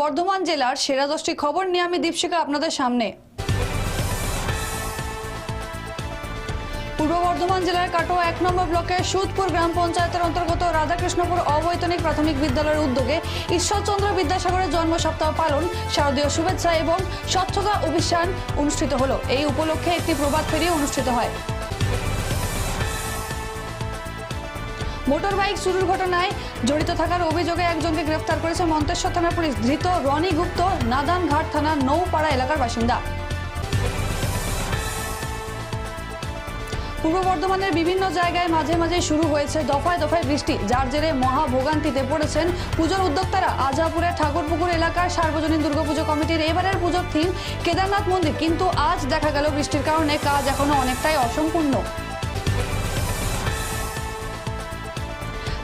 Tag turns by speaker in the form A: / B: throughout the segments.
A: বর্ধমান জেলার সেরা দশটি খবর নিয়ে আমি দীপশিকা আপনাদের সামনে। পূর্ব বর্ধমান জেলার কাটোয়া এক নম্বর ব্লকের সুদপুর গ্রাম পঞ্চায়েতের অন্তর্গত রাধাকৃষ্ণপুর অবৈতনিক প্রাথমিক বিদ্যালয়ের উদ্যোগে ঈশ্বরচন্দ্র বিদ্যাসাগরের জন্ম সপ্তাহ পালন, শারদীয় শুভেচ্ছা এবং স্বচ্ছতা অভিযান অনুষ্ঠিত হলো। এই উপলক্ষে একটি প্রভাত ফেরি অনুষ্ঠিত হয়। মোটর বাইক চুরির ঘটনায় জড়িত থাকার অভিযোগে একজনকে গ্রেফতার করেছে মন্তেশ্বর থানার পুলিশ। ধৃত রনি গুপ্ত নাদানঘাট থানার নৌপাড়া এলাকার বাসিন্দা। পূর্ব বর্ধমানের বিভিন্ন জায়গায় মাঝে মাঝে শুরু হয়েছে দফায় দফায় বৃষ্টি, যার জেরে মহা ভোগান্তিতে পড়েছেন পুজোর উদ্যোক্তারা। আজাপুরের ঠাকুরপুকুর এলাকার সার্বজনীন দুর্গাপুজো কমিটির এবারের পুজোর থিম, কেদারনাথ মন্দির। কিন্তু আজ দেখা গেল বৃষ্টির কারণে কাজ এখনও অনেকটাই অসম্পূর্ণ।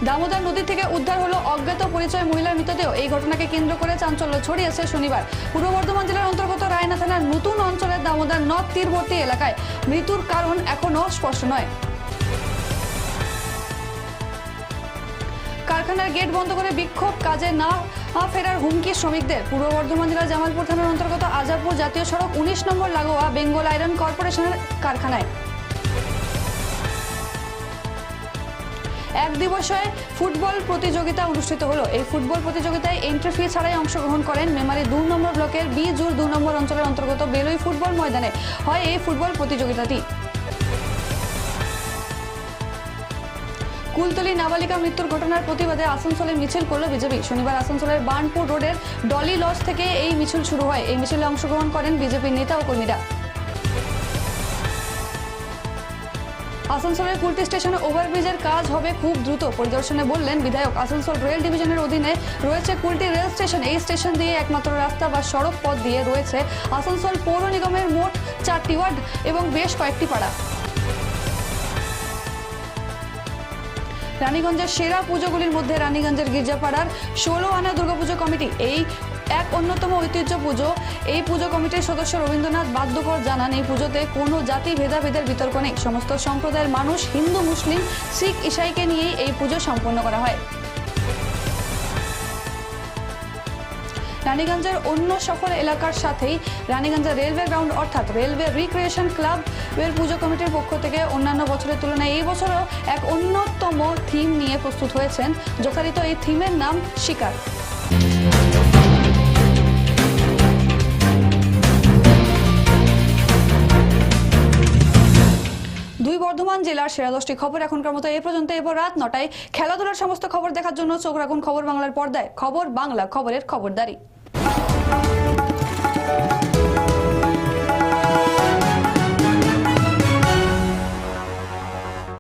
A: দামোদর নদী থেকে উদ্ধার হলো অজ্ঞাত পরিচয় মহিলার মৃতদেহ। এই ঘটনাকে কেন্দ্র করে চাঞ্চল্য ছড়িয়েছে শনিবার। পূর্ব বর্ধমান জেলার অন্তর্গত রায়না থানার নতুন অঞ্চলের দামোদর নদ তীরবর্তী এলাকায় মৃত্যুর কারণ এখনও স্পষ্ট নয়। কারখানার গেট বন্ধ করে বিক্ষোভ, কাজে না ফেরার হুমকি শ্রমিকদের। পূর্ব বর্ধমান জেলার জামালপুর থানার অন্তর্গত আজাদপুর জাতীয় সড়ক উনিশ নম্বর লাগোয়া বেঙ্গল আয়রন কর্পোরেশনের কারখানায়। এক দিবসে ফুটবল প্রতিযোগিতা অনুষ্ঠিত হলো। এই ফুটবল প্রতিযোগিতায় এন্ট্রি ফি ছাড়াই অংশগ্রহণ করেন মেমারি দু নম্বর ব্লকের বি জুর দু নম্বর অঞ্চলের অন্তর্গত বেলুই ফুটবল ময়দানে। হয় এই ফুটবল প্রতিযোগিতাটি। কুলতলি নাবালিকা মৃত্যুর ঘটনার প্রতিবাদে আসানসোলে মিছিল করল বিজেপি। শনিবার আসানসোলের বার্নপুর রোডের ডলি লজ থেকে এই মিছিল শুরু হয়। এই মিছিলে অংশগ্রহণ করেন বিজেপির নেতা ও কর্মীরা। আসানসোলের কুলটি স্টেশনে ওভারব্রিজের কাজ হবে খুব দ্রুত। পরিদর্শনে বললেন বিধায়ক, আসানসোল রেল ডিভিশনের অধীনে রয়েছে কুলটি রেল স্টেশন। এই স্টেশন দিয়ে একমাত্র রাস্তা বা সড়ক পথ দিয়ে রয়েছে আসানসোল পৌর নিগমের মোট চারটি ওয়ার্ড এবং বেশ কয়েকটি পাড়া। রানীগঞ্জের সেরা পুজোগুলির মধ্যে রানীগঞ্জের গির্জাপাড়ার ষোলো আনা দুর্গাপুজো কমিটি এই এক অন্যতম ঐতিহ্য পুজো। এই পুজো কমিটির সদস্য রবীন্দ্রনাথ বাদ্যকর জানান, এই পুজোতে কোনো জাতি ভেদাভেদের বিতর্ক নেই। সমস্ত সম্প্রদায়ের মানুষ হিন্দু, মুসলিম, শিখ, ইসাইকে নিয়েই এই পুজো সম্পন্ন করা হয়। রানীগঞ্জের অন্য সকল এলাকার সাথেই রানীগঞ্জের রেলওয়ে গ্রাউন্ড অর্থাৎ রেলওয়ে রিক্রিয়েশন ক্লাব এর পুজো কমিটির পক্ষ থেকে অন্যান্য বছরের তুলনায় এই বছরও এক অন্যতম থিম নিয়ে প্রস্তুত হয়েছেন যথারীত এই থিমের নাম শিকার। জেলার সেরা দশটি খবর এখনকার মতো এ পর্যন্ত। এবার রাত নটায় খেলাধুলার সমস্ত খবর দেখার জন্য চোখ রাখুন খবর বাংলার পর্দায়। খবর বাংলা খবরের খবরদারি।